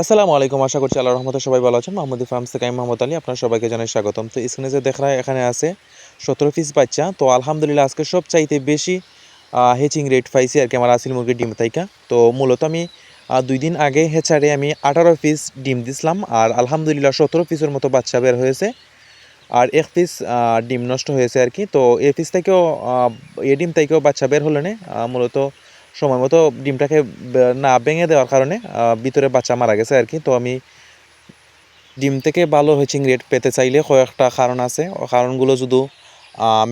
আসসালামু আলাইকুম, আশা করছি আল্লাহ রহমতে সবাই ভালো আছেন। মোহাম্মদ থেকে আমি মোহাম্মদ আলী, আপনার সবাইকে জানাই স্বাগতম। তো স্ক্রিনে যে দেখা এখানে আছে সতেরো পিস বাচ্চা। তো আলহামদুলিল্লাহ আজকে সব চাইতে বেশি হেচিং রেট পাইছি আর কি আমার আসিল মুরগির ডিম তাইকা। তো মূলত আমি দুই দিন আগে হেচারে আমি আঠারো পিস ডিম দিছিলাম আর আলহামদুলিল্লাহ সতেরো পিসের মতো বাচ্চা বের হয়েছে। আর এক পিস ডিম নষ্ট হয়েছে আর কি। তো এই পিস থেকেও এ ডিম থেকেও বাচ্চা বের হলো না। মূলত সময় মতো ডিমটাকে না ভেঙে দেওয়ার কারণে ভিতরে বাচ্চা মারা গেছে আর কি। তো আমি ডিম থেকে ভালো হেচিং রেট পেতে চাইলে কয়েকটা কারণ আছে। ও কারণগুলো যদি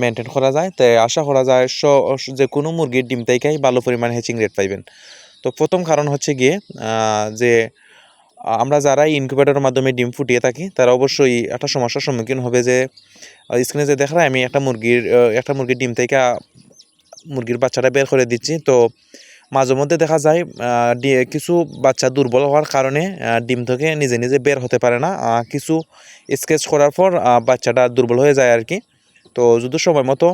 মেনটেন করা যায় তাই আশা করা যায় যে কোনো মুরগির ডিম থেকেই ভালো পরিমাণ হেচিং রেট পাইবেন। তো প্রথম কারণ হচ্ছে গিয়ে যে আমরা যারা ইনকিউবেটরের মাধ্যমে ডিম ফুটিয়ে থাকি, তারা অবশ্যই একটা সমস্যার সম্মুখীন হবে যে স্ক্রিনে যে দেখা আমি একটা মুরগির একটা মুরগির ডিম থেকে মুরগির বাচ্চাটা বের করে দিচ্ছি। তো মাঝে মধ্যে দেখা যায় কিছু বাচ্চা দুর্বল হওয়ার কারণে ডিম থেকে নিজে নিজে বের হতে পারে না। কিছু স্কেচ করার পর বাচ্চাটা দুর্বল হয়ে যায় আর কি তো যদি সময় মতো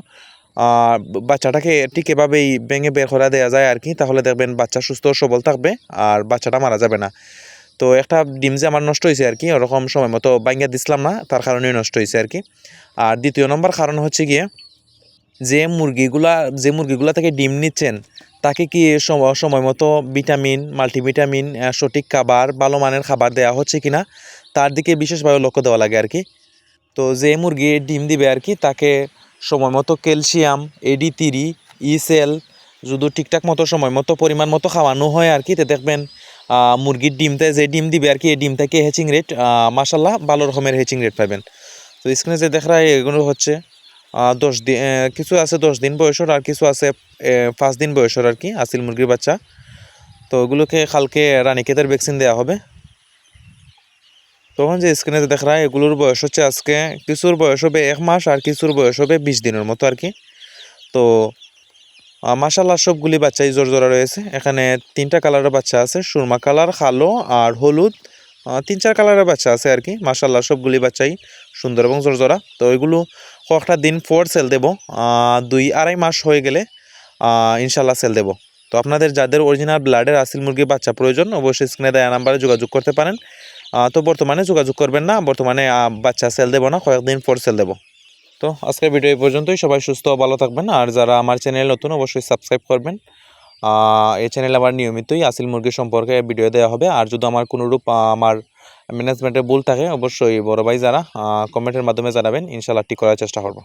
বাচ্চাটাকে ঠিক এভাবেই ভেঙে বের করা দেওয়া যায় আর কি তাহলে দেখবেন বাচ্চা সুস্থ সবল থাকবে আর বাচ্চাটা মারা যাবে না। তো একটা ডিম যে আমার নষ্ট হয়েছে আর কি ওরকম সময় মতো ভাঙ্গা দিছিলাম না, তার কারণেই নষ্ট হয়েছে আর কি আর দ্বিতীয় নম্বর কারণ হচ্ছে গিয়ে যে মুরগিগুলা যে মুরগিগুলা থেকে ডিম নিচ্ছেন, তাকে কি সম- সময় মতো ভিটামিন, মাল্টিভিটামিন সঠিক খাবার, ভালো মানের খাবার দেওয়া হচ্ছে কি না তার দিকে বিশেষভাবে লক্ষ্য দেওয়া লাগে আর কি তো যে মুরগি ডিম দিবে আর কি তাকে সময় মতো ক্যালসিয়াম এডি তিরি ইসেল যদি ঠিকঠাক মতো সময় মতো, পরিমাণ মতো খাওয়ানো হয় আর কি তো দেখবেন মুরগির ডিমতে যে ডিম দিবে আর কি এই ডিম থেকে হেচিং রেট মাসাল্লাহ ভালো রকমের হেচিং রেট পাবেন। তো স্ক্রিনে যে দেখা এগুলো হচ্ছে দশ দিন কিছু আছে দশ দিন বয়সের আর কিছু আছে পাঁচ দিন বয়সের আর কি, আসিল মুরগির বাচ্চা। তো ওগুলোকে কালকে রানীক্ষেতের ভ্যাকসিন দেওয়া হবে। তখন যে স্ক্রিনে দেখা যায় এগুলোর বয়স হচ্ছে আজকে, কিছুর বয়স হবে এক মাস আর কিছুর বয়স হবে বিশ দিনের মতো আর কি। তো মাশাল্লাহ সবগুলি বাচ্চাই জোর জোড়া রয়েছে। এখানে তিনটা কালারের বাচ্চা আছে, সুরমা কালার কালো আর হলুদ। তিন চার কালারের বাচ্চা আছে আর কি। মাশাল্লাহ সবগুলি বাচ্চাই সুন্দর এবং জোর জোড়া তো ওইগুলো কয়েকটা দিন পর সেল দেব। দুই আড়াই মাস হয়ে গেলে ইনশাল্লাহ সেল দেব। তো আপনাদের যাদের অরিজিনাল ব্লাডের আসিল মুরগির বাচ্চা প্রয়োজন, অবশ্যই স্ক্রিনে দেয়া নাম্বারে যোগাযোগ করতে পারেন। তো বর্তমানে যোগাযোগ করবেন না, বর্তমানে বাচ্চা সেল দেবো না কয়েকদিন পর সেল দেবো। তো আজকের ভিডিও এই পর্যন্তই, সবাই সুস্থ, ভালো থাকবেন। আর যারা আমার চ্যানেল নতুন, অবশ্যই সাবস্ক্রাইব করবেন। এই চ্যানেল আবার নিয়মিতই আসিল মুরগি সম্পর্কে ভিডিও দেওয়া হবে। আর যদি আমার কোনোরূপ আমার ম্যানেজমেন্টের ভুল থাকে, অবশ্যই বড় ভাই যারা কমেন্টের মাধ্যমে জানাবেন। ইনশাল্লাহ ঠিক করার চেষ্টা করব।